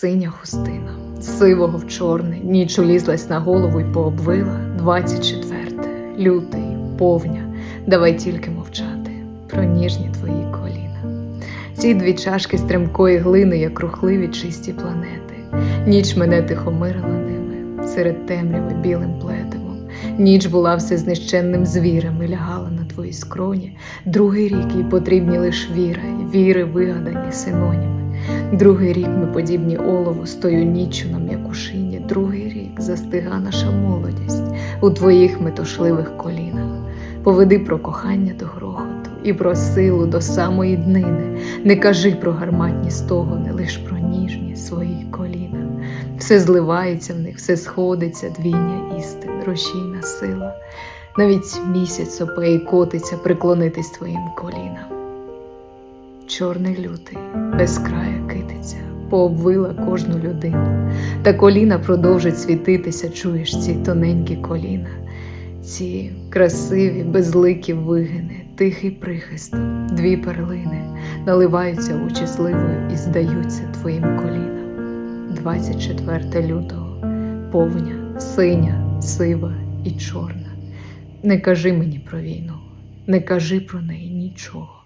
Синя хустина, сивого в чорне, ніч улізлась на голову й пообвила. 24 лютий, повня, давай тільки мовчати про ніжні твої коліна. Ці дві чашки стрімкої глини, як рухливі чисті планети. Ніч мене тихомирила ними, серед темряви білим плетивом. Ніч була все знищенним звірем і лягала на твої скроні. Другий рік їй потрібні лиш віра, і віри вигадані синоніми. Другий рік ми подібні олову, стою ніччю на м'якушині. Другий рік застига наша молодість у твоїх метушливих колінах. Поведи про кохання до грохоту і про силу до самої днини. Не кажи про гарматні стогони, лиш про ніжні свої коліна. Все зливається в них, все сходиться, двійня істин, рушійна сила. Навіть місяць сопе котиться приклонитись твоїм колінам. Чорний лютий, без края китиця, пообвила кожну людину, та коліна продовжить світитися, чуєш ці тоненькі коліна, ці красиві, безликі вигини, тихий прихист, дві перлини наливаються очі зливою і здаються твоїм колінам. 24 лютого, повня, синя, сива і чорна. Не кажи мені про війну, не кажи про неї нічого.